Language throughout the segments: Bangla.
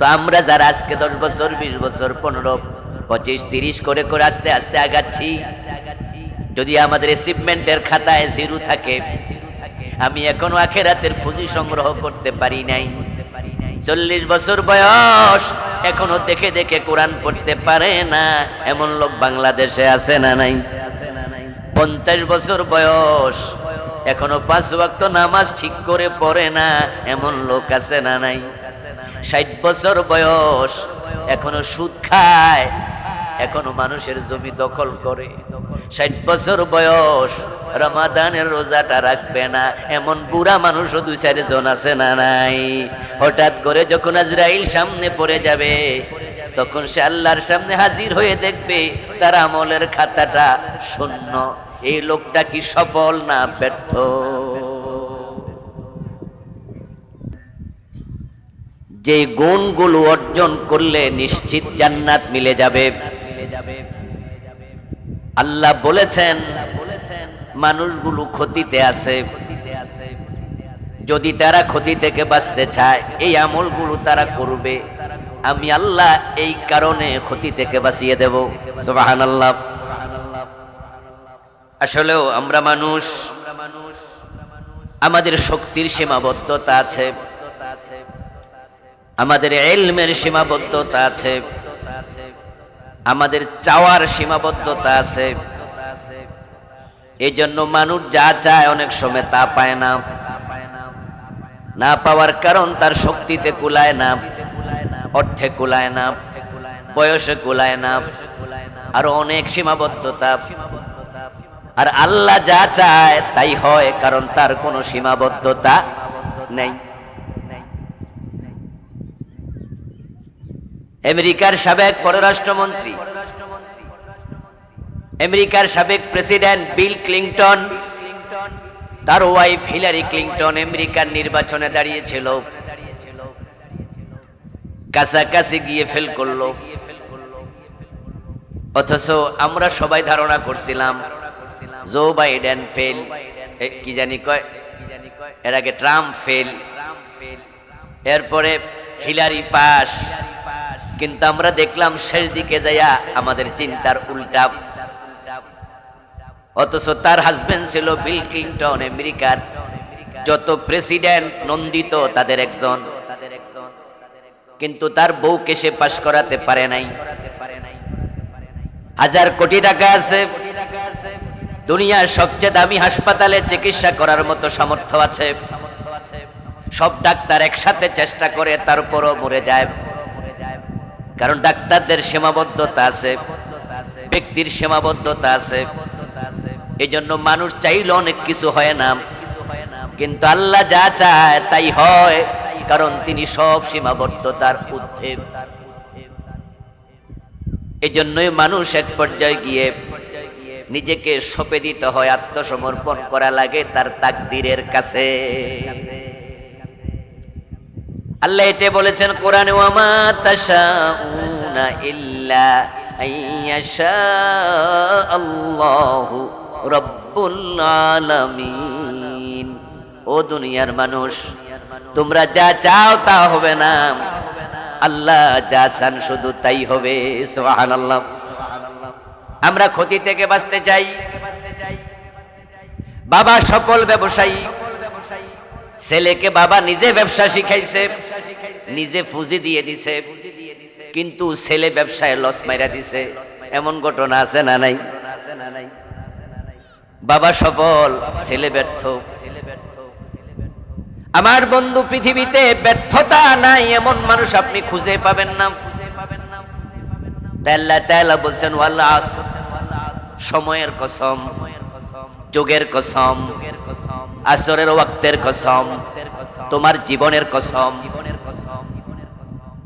তো আমরা যারা আজকে দশ বছর, বিশ বছর, পনেরো, পঁচিশ, তিরিশ করে করে আস্তে আস্তে আগাচ্ছি, যদি আমাদের অ্যাচিভমেন্টের খাতায় জিরো থাকে, আমি এখনও আখেরাতের পুঁজি সংগ্রহ করতে পারি নাই। চল্লিশ বছর বয়স, এখনও দেখে দেখে কোরআন পড়তে পারে না, এমন লোক বাংলাদেশে আছে না নাই? পঞ্চাশ বছর বয়স, এখনও পাঁচ ওয়াক্ত নামাজ ঠিক করে পড়ে না, এমন লোক আছে না নাই? ষাট বছর বয়স, এখনও সুদ খায়, এখনও মানুষের জমি দখল করে। ষাট বছর বয়স, রমাদানের রোজাটা রাখবে না, এমন বুড়া মানুষও দুই চারজন আছে না নাই। হঠাৎ করে যখন আজরাইল সামনে পড়ে যাবে, তখন সে আল্লাহর সামনে হাজির হয়ে দেখবে, তার আমলের খাতাটা শূন্য। এই লোকটা কি সফল না ব্যর্থ? যে গুণগুলো অর্জন করলে নিশ্চিত জান্নাত মিলে যাবে। আল্লাহ বলেছেন, মানুষগুলো ক্ষতিতে আছে। যদি তারা ক্ষতি থেকে বাঁচতে চায়, এই আমলগুলো তারা করবে। আমি আল্লাহ এই কারণে ক্ষতি থেকে বাঁচিয়ে দেব। সুবাহান আল্লাহ আসলেও আমরা মানুষ, আমাদের শক্তির সীমাবদ্ধতা আছে। আমাদের এলমের সীমাবদ্ধতা আছে, আমাদের চাওয়ার সীমাবদ্ধতা আছে। এই জন্য মানুষ যা চায় অনেক সময় তা পায় না। না পাওয়ার কারণ তার শক্তিতে কুলায় না, অর্থে কুলায় না, বয়সে কুলায় না, আরও অনেক সীমাবদ্ধতা। আর আল্লাহ যা চায় তাই হয়, কারণ তার কোনো সীমাবদ্ধতা নেই। আমেরিকার সাবেক পররাষ্ট্রমন্ত্রী, আমেরিকার সাবেক প্রেসিডেন্ট বিল ক্লিংটন, তার ওয়াইফ হিলারি ক্লিংটন আমেরিকার নির্বাচনে দাঁড়িয়েছিল। কাছাকাছি গিয়ে ফেল করল। অথচ আমরা সবাই ধারণা করছিলাম, জো বাইডেন ফেল। কি জানি কয়? এর আগে ট্রাম্প ফেল। এরপরে হিলারি পাস। কিন্তু আমরা দেখলাম শেষ দিকে যাইয়া আমাদের চিন্তার উল্টা। অথচ তার হাজবেন্ড ছিল বিল ক্লিন্টন, আমেরিকার। যত প্রেসিডেন্ট নন্দিত তাদের একজন। কিন্তু তার বউকে সে পাশ করাতে পারে নাই। হাজার কোটি টাকা আছে। দুনিয়ার সবচেয়ে দামি হাসপাতালে চিকিৎসা করার মতো সামর্থ্য আছে। সব ডাক্তার একসাথে চেষ্টা করে তারপরও মরে যায়। কারণ ডাক্তারদের সীমাবদ্ধতা আছে, ব্যক্তির সীমাবদ্ধতা আছে। এই জন্য মানুষ চাইলে অনেক কিছু হয় না। কিন্তু আল্লাহ যা চায় তাই হয়, কারণ তিনি সব সীমাবদ্ধতার ঊর্ধ্বে এই জন্যই মানুষ এক পর্যায়ে গিয়ে নিজেকে সপে দিতে হয়, আত্মসমর্পণ করা লাগে তার তাকদিরের কাছে। আল্লাহ এটা বলেছেন, কোরআনে ওয়ামা তাশাউনা ইল্লা আইয়াশা আল্লাহু রব্বুল আলামিন। ও দুনিয়ার মানুষ, তোমরা যা চাও তা হবে না। আল্লাহ যা চান শুধু তাই হবে, সুবহানাল্লাহ। আমরা ক্ষতি থেকে বাঁচতে চাই। বাবা সকল ব্যবসায়ী ছেলেকে বাবা নিজে ব্যবসা শিখাইছে, নিজে ফুজি দিয়ে দিছে, কিন্তু ছেলে ব্যবসায় লস মাইরা দিছে। এমন ঘটনা আছে না নাই? বাবা সফল ছেলে ব্যর্থ। আমার বন্ধু পৃথিবীতে ব্যর্থতা নাই, এমন মানুষ আপনি খুঁজে পাবেন না। তাল্লা তাল্লা বলছেন সময়ের কসম। যুগের কসম, আসরের ওয়াক্তের কসম, তোমার জীবনের কসম।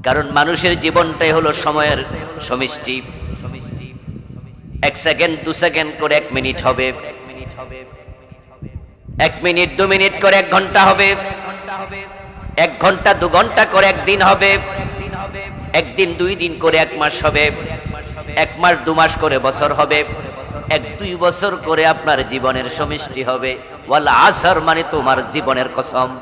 কারণ মানুষের জীবনটাই হলো সময়ের সমিষ্টি। এক সেকেন্ড, দু সেকেন্ড করে এক মিনিট হবে। এক মিনিট, দু মিনিট করে এক ঘণ্টা হবে। এক ঘণ্টা, দু ঘণ্টা করে একদিন হবে। একদিন, দুই দিন করে এক মাস হবে। এক মাস, দু মাস করে বছর হবে। এক, দুই বছর করে আপনার জীবনের সমিষ্টি হবে। আসর মানে তোমার জীবনের কসম।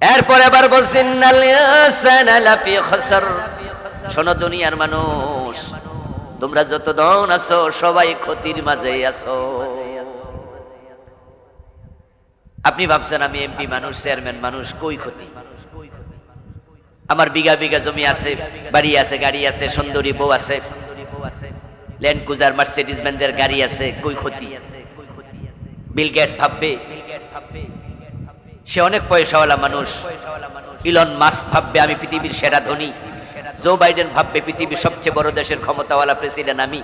এরপর এবার বলছেন "ইন্নাল ইনসানা লাফি খসর। শোনো দুনিয়ার মানুষ, তোমরা যত দন আছো, সবাই ক্ষতির মাঝে আছো। আপনি ভাবছেন, আমি এমপি মানুষ চেয়ারম্যান মানুষ, কই ক্ষতি? আমার বিঘা বিঘা জমি আছে, বাড়ি আছে, গাড়ি আছে, সুন্দরী বউ আছে। ল্যান্ড কুজার মার্সিডিজ বেঞ্জের গাড়ি আছে, কই ক্ষতি? বিল গেটস ভাববে, সে অনেক পয়সাওয়ালা মানুষ। ইলন মাস্ক ভাববে, আমি পৃথিবীর সেরা ধনী। জো বাইডেন ভাববে, পৃথিবীর সবচেয়ে বড় দেশের ক্ষমতাওয়ালা প্রেসিডেন্ট আমি।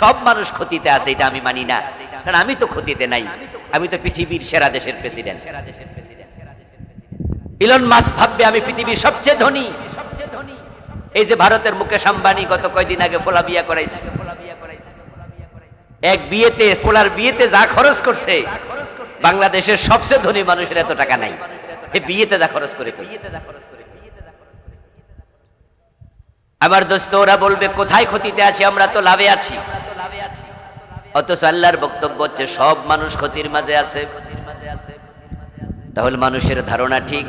সব মানুষ ক্ষতিতে আছে, এটা আমি মানি না। কারণ আমি তো ক্ষতিতে নাই। আমি তো পৃথিবীর সেরা দেশের প্রেসিডেন্ট ইলন মাস্ক ভাববে, আমি পৃথিবীর সবচেয়ে ধনী। এই যে ভারতের মুকেশ আম্বানি গত কয়দিন আগে ফোলা বিয়া করাইছে। এক বিয়েতে, ফোলার বিয়েতে যা খরচ করছে, বাংলাদেশের সবচেয়ে ধনী মানুষের এত টাকা নাই। বিয়েতে যা খরচ করে আমার দোস্ত, ওরা বলবে, কোথায় ক্ষতিতে আছি? আমরা তো লাভে আছি। অথচ আল্লাহর বক্তব্য হচ্ছে, সব মানুষ ক্ষতির মাঝে আছে। তাহলে মানুষের ধারণা ঠিক,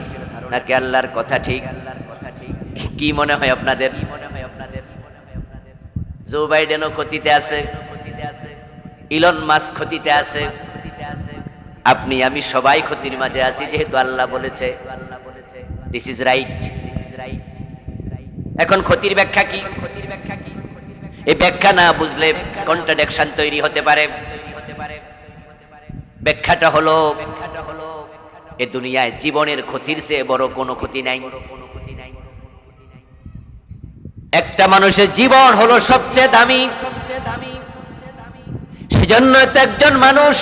নাকি আল্লাহর কথা ঠিক? কি মনে হয় আপনাদের? জো বাইডেনও ক্ষতিতে আছে। ইলন মাস ক্ষতিতে আছে। আপনি, আমি সবাই ক্ষতির মাঝে আছি, যেহেতু আল্লাহ বলেছে। দিস ইজ রাইট এখন ক্ষতির ব্যাখ্যা কি? এই ব্যাখ্যা না বুঝলে কন্ট্রাডিকশন তৈরি হতে পারে। ব্যাখ্যাটা হলো, এ দুনিয়ায় জীবনের ক্ষতির চেয়ে বড় কোনো ক্ষতি নাই। একটা মানুষের জীবন হলো সবচেয়ে দামি। সেজন্য তো একজন মানুষ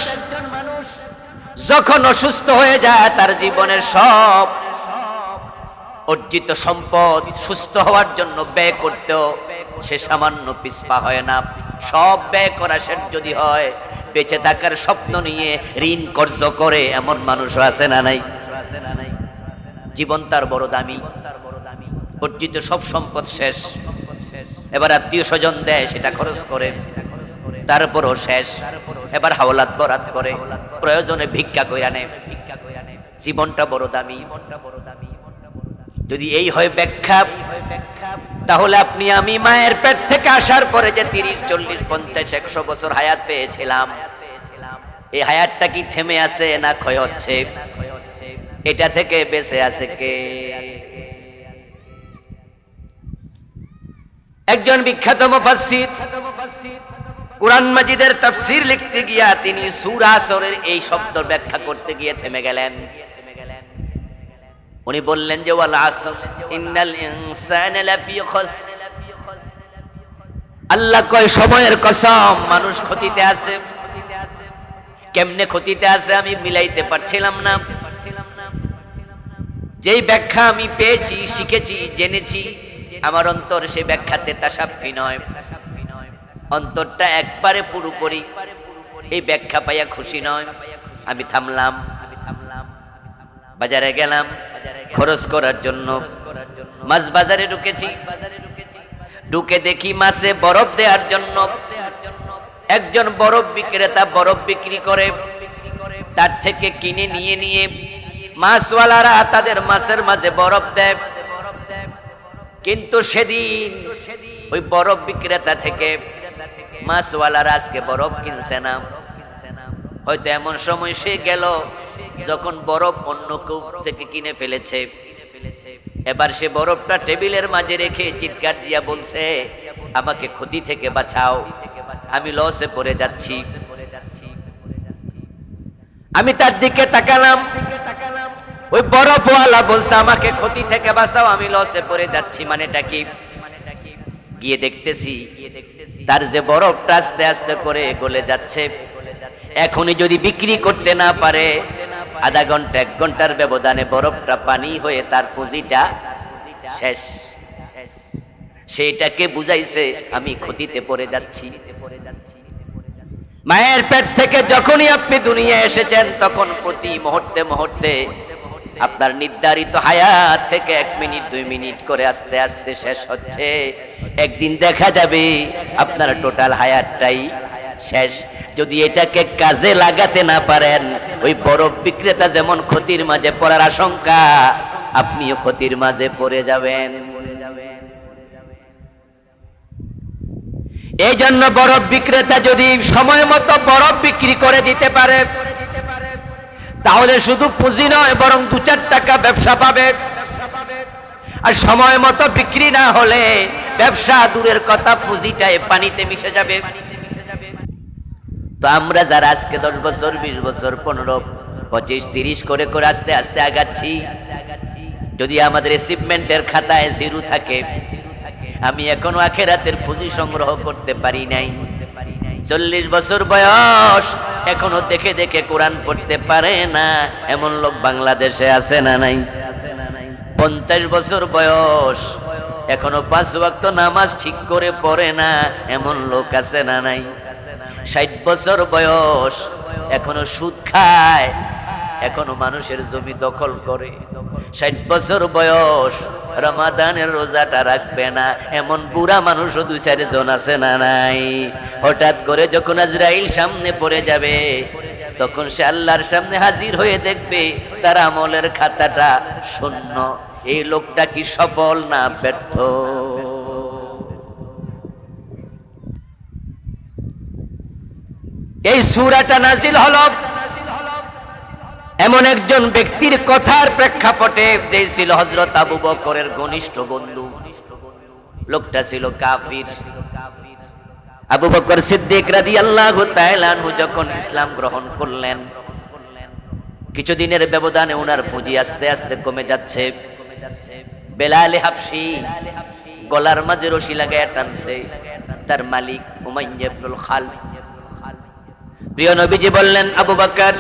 যখন অসুস্থ হয়ে যায়, তার জীবনের সব অর্জিত সম্পদ সুস্থ হওয়ার জন্য ব্যয় করতেও সে সামান্য পিছপা হয় না। সব ব্যয় করা শেষ যদি হয়, বেঁচে থাকার স্বপ্ন নিয়ে ঋণ কর্য করে এমন মানুষও আছে না নাই? জীবন তার বড় দামি। অর্জিত সব সম্পদ শেষ। এবার আত্মীয় স্বজন দেয়, সেটা খরচ করে। তারপরও শেষ। এবার হাওলাত বরাত করে, প্রয়োজনে ভিক্ষা কইরা নেয় জীবনটা বড় দামি। যদি এই হয় ব্যাখ্যা, তাহলে আপনি আমি মায়ের পেট থেকে আসার পরে যে তিরিশ, চল্লিশ, পঞ্চাশ, একশো বছর হায়াত পেয়েছিলাম, এই হায়াতটা কি থেমে আছে না ক্ষয় হচ্ছে? এটা থেকে বেঁচে আছে কে? একজন বিখ্যাত মুফাসসির কোরআন মাজিদের তাফসীর লিখতে গিয়া তিনি সূরা আসরের এই শব্দ ব্যাখ্যা করতে গিয়ে থেমে গেলেন। উনি বললেন যে আল্লাহ কয়, সময়ের কসম, মানুষ ক্ষতিতে আছে। কেমনে ক্ষতিতে আছে আমি মিলাইতে পারছিলাম না। যেই ব্যাখ্যা আমি পেয়েছি, শিখেছি, জেনেছি, আমার অন্তর সে ব্যাখ্যাতে তাসাফি নয়। অন্তরটা একবারে পুরোপুরি। এই ব্যাখ্যা পাইয়া খুশি নয়। আমি থামলাম। বাজারে গেলাম। খরচ করার জন্য। মাছ বাজারে ঢুকেছি। ঢুকে দেখি মাছে বরফ দেওয়ার জন্য। একজন বরফ বিক্রেতা বরফ বিক্রি করে। তার থেকে কিনে নিয়ে নিয়ে মাছওয়ালারা তাদের মাছের মাঝে বরফ দেয়। কিন্তু সেদিন ওই বরফ বিক্রেতা থেকে মাছওয়ালারা আজকে বরফ কিনছে না। হয়তো এমন সময় সে গেল, যখন বরফ অন্য কেউ থেকে কিনে ফেলেছে। এবার সে বরফটা টেবিলের মাঝে রেখে চিৎকার দিয়া বলছে, আমাকে ক্ষতি থেকে বাঁচাও। আমি লসে পড়ে যাচ্ছি। আমি তার দিকে তাকালাম। ওই বরফওয়ালা বলছে, আমাকে ক্ষতি থেকে বাঁচাও, আমি লসে পড়ে যাচ্ছি। মানেটা কি? গিয়ে দেখতেছি তার যে বরফটা আস্তে আস্তে করে গলে যাচ্ছে, এখনই যদি বিক্রি করতে না পারে, আধা ঘণ্টা, এক ঘণ্টার ব্যবধানে বরফটা পানি হয়ে তার পুঁজিটা শেষ। সেইটাকে বুঝাইছে, আমি ক্ষতিতে পড়ে যাচ্ছি। মায়ের পেট থেকে যখনই আপনি দুনিয়া এসেছেন, তখন প্রতি মুহূর্তে মুহূর্তে আপনার নির্ধারিত হায়াত থেকে এক মিনিট, দুই মিনিট করে আস্তে আস্তে শেষ হচ্ছে। একদিন দেখা যাবে আপনার টোটাল হায়াতটাই শেষ। যদি এটাকে কাজে লাগাতে না পারেন, ওই বরফ বিক্রেতা যেমন ক্ষতির মাঝে পড়ার আশঙ্কা, আপনিও ক্ষতির মাঝে পড়ে যাবেন। এই জন্য বরফ বিক্রেতা যদি সময় মতো বরফ বিক্রি করে দিতে পারে তাহলে শুধু পুঁজি নয়, বরং দু চার টাকা ব্যবসা পাবে। আর সময় মতো বিক্রি না হলে ব্যবসা দূরের কথা পুঁজিটায় পানিতে মিশে যাবে। তো আমরা যারা আজকে দশ বছর, বিশ বছর, পনেরো, পঁচিশ, তিরিশ করে করে আস্তে আস্তে আগাচ্ছি, যদি আমাদের অ্যাচিভমেন্টের খাতায় জিরো থাকে, আমি এখনও আখেরাতের পুঁজি সংগ্রহ করতে পারি নাই। চল্লিশ বছর বয়স, এখনও দেখে দেখে কোরআন পড়তে পারে না। এমন লোক বাংলাদেশে আছে না নাই? পঞ্চাশ বছর বয়স, এখনও পাঁচ ওয়াক্ত নামাজ ঠিক করে পড়ে না। এমন লোক আছে না নাই? ষাট বছর বয়স, এখনও সুদ খায়, এখনও মানুষের জমি দখল করে। ষাট বছর বয়স রমাদানের রোজাটা রাখবে না। এমন বুড়া মানুষও দুই চারজন আছে না নাই? হঠাৎ করে যখন আজরাইল সামনে পড়ে যাবে, তখন সে আল্লাহর সামনে হাজির হয়ে দেখবে তার আমলের খাতাটা শূন্য। এই লোকটা কি সফল না ব্যর্থ? এই সুরাটা নাজিল হল এমন একজন ব্যক্তির কথার প্রেক্ষাপটে যে ছিল হজরত আবু বকরের ঘনিষ্ঠ বন্ধু। লোকটা ছিল কাফির। আবু বকর সিদ্দিক রাদি আল্লাহ যখন ইসলাম গ্রহণ করলেন, কিছুদিনের ব্যবধানে ওনার পুঁজি আস্তে আস্তে কমে যাচ্ছে। বেলালে হাফসি গলার মাঝে রশি লাগায় টানছে। তার মালিক উমাইয়াবুল খালফ। প্রিয় নবীজি বললেন, আবু বকর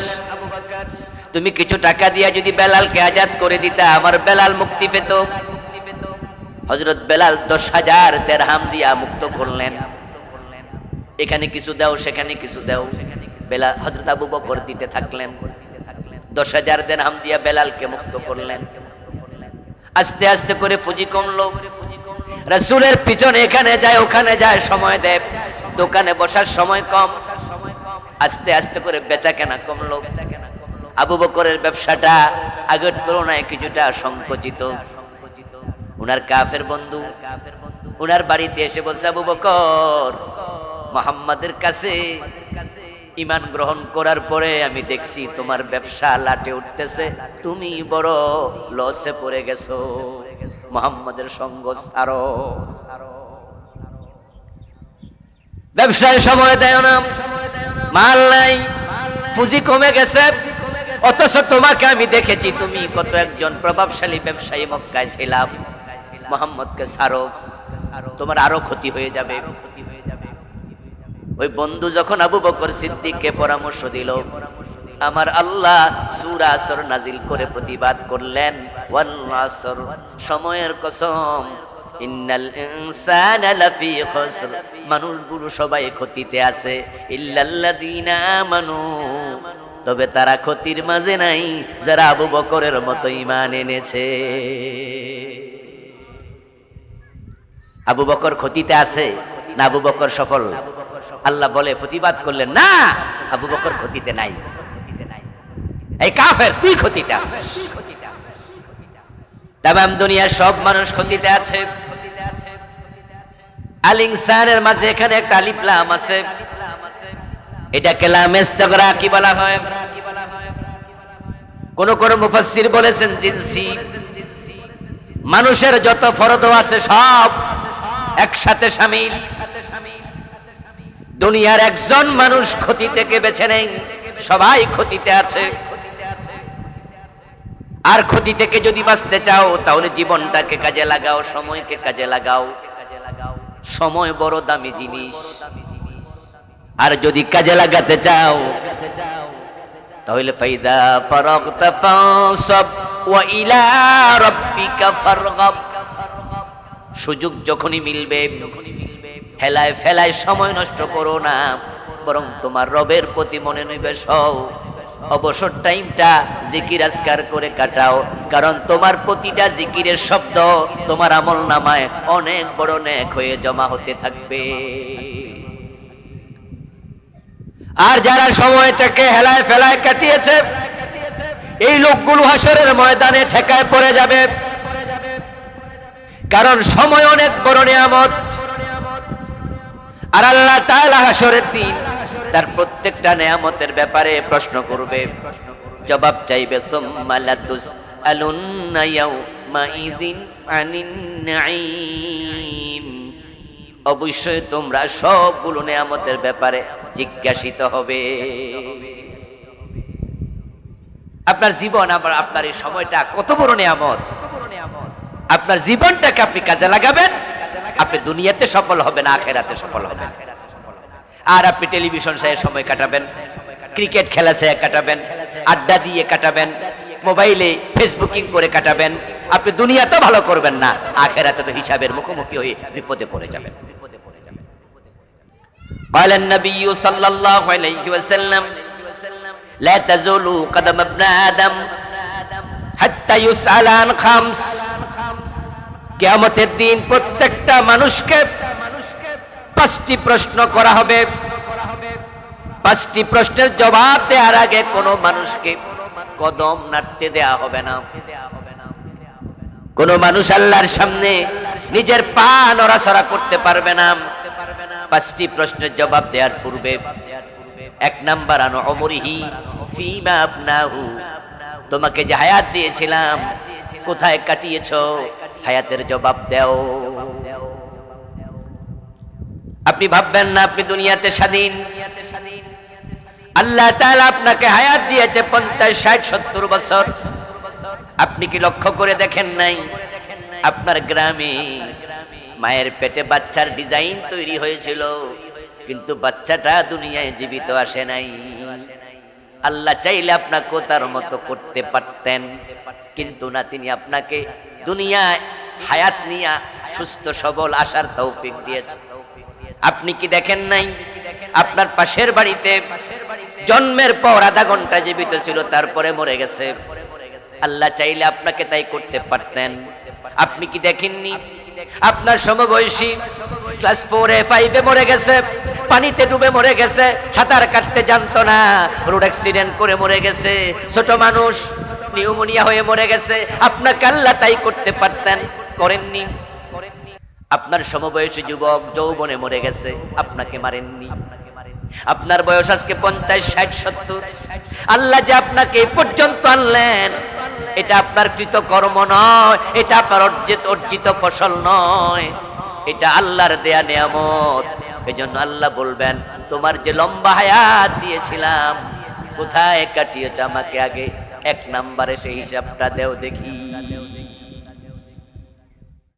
তুমি কিছু টাকা দিয়া যদি বেলালকে আজাদ করে দিতা, আমার বেলাল মুক্তি পেত। হজরত বেলাল দশ হাজার দেড়হাম দিয়া মুক্ত করলেন। এখানে কিছু দাও, সেখানে কিছু দাও। বেলাল হজরত আবু বকর দিতে থাকলেন। দশ হাজার দেড়হাম দিয়া বেলালকে মুক্ত করলেন। আস্তে আস্তে করে পুঁজি কমলো। রাসূলের পিছনে এখানে যায়, ওখানে যায়, সময় দেয়। দোকানে বসার সময় কম। আস্তে আস্তে করে বেচা কেনা কমলো। আবু বকরের ব্যবসাটা আগের তুলনায় কিছুটা সংকুচিত। উনার কাফের বন্ধু, উনার বাড়িতে এসে বলছে, আবু বকর, মোহাম্মদের কাছে ইমান গ্রহণ করার পরে আমি দেখছি তোমার ব্যবসা লাটে উঠতেছে। তুমি বড় লসে পড়ে গেছো। মোহাম্মদের সঙ্গ ছাড়ো। ব্যবসায় সময় দেয় না। মাল নাই। পুঁজি কমে গেছে। অথচ তোমাকে আমি দেখেছি, তুমি কত একজন প্রভাবশালী ব্যবসায়ী মক্কায় ছিলাম। মোহাম্মদকে সারো তোমার আরও ক্ষতি হয়ে যাবে। ওই বন্ধু যখন আবু বকর সিদ্দিককে পরামর্শ দিল, আমার আল্লাহ সুরা আসর নাজিল করে প্রতিবাদ করলেন ওয়াল আসর সময়ের কসম, ইন্নাল ইনসানা লাফি খুসর। মানুষগুলো সবাই ক্ষতিতে আছে। ইল্লাল্লাযীনা আমানু তবে তারা ক্ষতির মাঝে নাই, যারা আবু বকরের মতো ঈমান এনেছে। আবু বকর ক্ষতিতে আছে না আবু বকর সফল? আল্লাহ বলে, প্রতিবাদ করলেন, না, আবু বকর ক্ষতিতে নাই। এই কাফের, তুই ক্ষতিতে আছিস। তাম দুনিয়ার সব মানুষ ক্ষতিতে আছে। আল ইনসানের মাঝে এখানে একটা আলিফলাম আছে। এটাকে লাম ইস্তিগরা কি বলা হয়। কোন কোন মুফাসসির বলেছেন, জিনসি। মানুষের যত ফরদ আছে সব একসাথে শামিল দুনিয়ার একজন মানুষ ক্ষতি থেকে বেছে নেই, সবাই ক্ষতিতে আছে। আর ক্ষতি থেকে যদি বাঁচতে চাও, তাহলে জীবনটাকে কাজে লাগাও, সময়কে কাজে লাগাও। সময় বড় দামি জিনিস। আর যদি কাজে লাগাতে চাও, তাহলে ফাইদা ফারাগতা ফানসাব ওয়া ইলা রাব্বিকা ফারগাব। সুযোগ যখনই মিলবে, হেলায় ফেলায় সময় নষ্ট করো না, বরং তোমার রবের প্রতি মনে নিবেশ হও অবসর টাইমটা জিকির আজকার করে কাটাও, কারণ তোমার প্রতিটা জিকিরের শব্দ তোমার আমল নামায় অনেক বড় নেক হয়ে জমা হতে থাকবে। আর যারা সময়টাকে হেলায় ফেলায় কাটিয়েছে, এই লোকগুলো হাসরের ময়দানে ঠেকায় পড়ে যাবে। কারণ সময় অনেক বড় নিয়ামত। আর আল্লাহ তাআলা হাসরের দিন তার প্রত্যেকটা নিয়ামতের ব্যাপারে প্রশ্ন করবে। জবাব চাইবে অবশ্যই তোমরা সবগুলো নিয়ামতের ব্যাপারে জিজ্ঞাসিত হবে। আপনার জীবন আবার আপনার এই সময়টা কত বড় নিয়ামত। আপনার জীবনটাকে আপনি কাজে লাগাবেন। আপনি দুনিয়াতে সফল হবেন, আখেরাতে সফল হবেন। আর আপনি টেলিভিশন সাথে সময় কাটাবেন, ক্রিকেট খেলা সাথে কাটাবেন, আড্ডা দিয়ে কাটাবেন, মোবাইলে ফেসবুকিং করে কাটাবেন। আপনি দুনিয়াতে ভালো করবেন না, আখেরাতে তো হিসাবের মুখোমুখি হয়ে বিপদে পড়ে যাবেন। قال النبي صلى الله عليه وسلم لا تزول قدم ابن آدم حتى يسأل عن خمس কিয়ামতের দিন প্রত্যেকটা মানুষকে পাঁচটি প্রশ্ন করা হবে পাঁচটি প্রশ্নের জবাব দেওয়ার আগে কোনো মানুষকে কদম নাড়তে দেয়া হবে না কোন মানুষ আল্লাহর সামনে নিজের পা নড়াচড়া করতে পারবে না পাঁচটি প্রশ্নের জবাব দেওয়ার পূর্বে এক নাম্বার, আনো অমরিহি ফিমা আপনাহু তোমাকে যে হায়াত দিয়েছিলাম, কোথায় কাটিয়েছো? হায়াতের জবাব দাও। আপনি ভাববেন না, আপনি দুনিয়াতে স্বাধীন। আল্লাহ তাআলা আপনাকে হায়াত দিয়েছে পঞ্চাশ, ষাট, সত্তর বছর। আপনি কি লক্ষ্য করে দেখেন নাই? আপনার গ্রামে মায়ের পেটে বাচ্চার ডিজাইন তৈরি হয়েছিল, কিন্তু বাচ্চাটা দুনিয়ায় জীবিত আসে নাই। আল্লাহ চাইলে আপনাকে তার মতো করতে পারতেন, কিন্তু না, তিনি আপনাকে দুনিয়ায় হায়াত নিয়ে সুস্থ, সবল আসার তৌফিক দিয়েছে। আপনি কি দেখেন নাই? আপনার পাশের বাড়িতে জন্মের পর আধা ঘণ্টা জীবিত ছিল, তারপরে মরে গেছে। আল্লাহ চাইলে আপনাকে তাই করতে পারতেন। আপনি কি দেখেননি? আপনার সমবয়সী, ক্লাস ফোরে ফাইভে মরে গেছে, পানিতে ডুবে মরে গেছে, সাঁতার কাটতে জানতো না রোড অ্যাক্সিডেন্ট করে মরে গেছে, ছোট মানুষ নিউমোনিয়া হয়ে মরে গেছে, আপনাকে আল্লাহ তাই করতে পারতেন, করেননি। আপনার সমবয়সী যুবক যৌবনে মরে গেছে, আপনাকে মারেননি। আপনার বয়স আজকে পঞ্চাশ, ষাট, সত্তর। আল্লাহ যে আপনাকে পর্যন্ত আনলেন এটা আপনার কৃত কর্ম নয়, এটা আপনার অর্জিত অর্জিত ফসল নয়। এটা আল্লাহর দেয়া নিয়ামত। এই জন্য আল্লাহ বলবেন, তোমার যে লম্বা হায়াত দিয়েছিলাম, কোথায় কাটিয়েছ আমাকে আগে? এক নাম্বারে সেই হিসাবটা দেও দেখি।